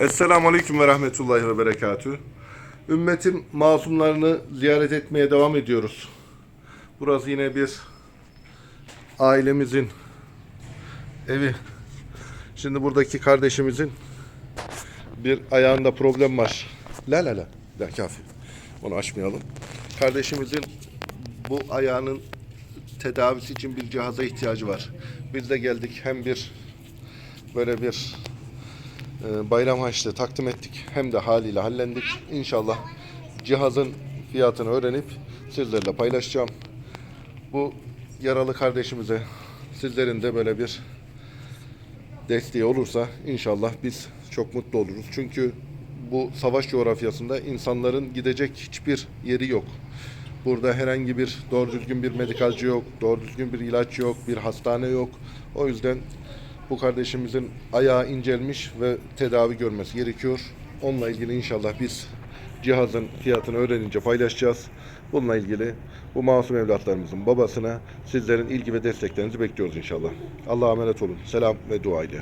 Esselamu Aleyküm ve Rahmetullahi ve Berekatü. Ümmetin masumlarını ziyaret etmeye devam ediyoruz. Burası yine bir ailemizin evi. Şimdi buradaki kardeşimizin bir ayağında problem var. La la la. La kafi. Onu açmayalım. Kardeşimizin bu ayağının tedavisi için bir cihaza ihtiyacı var. Biz de geldik hem bir böyle bir bayram harçlığı takdim ettik. Hem de haliyle hallendik. İnşallah cihazın fiyatını öğrenip sizlerle paylaşacağım. Bu yaralı kardeşimize sizlerin de böyle bir desteği olursa inşallah biz çok mutlu oluruz. Çünkü bu savaş coğrafyasında insanların gidecek hiçbir yeri yok. Burada herhangi bir doğru düzgün bir medikalci yok, doğru düzgün bir ilaç yok, bir hastane yok. O yüzden bu kardeşimizin ayağı incelmiş ve tedavi görmesi gerekiyor. Onunla ilgili inşallah biz cihazın fiyatını öğrenince paylaşacağız. Bununla ilgili bu masum evlatlarımızın babasına sizlerin ilgi ve desteklerinizi bekliyoruz inşallah. Allah'a emanet olun. Selam ve dua ile.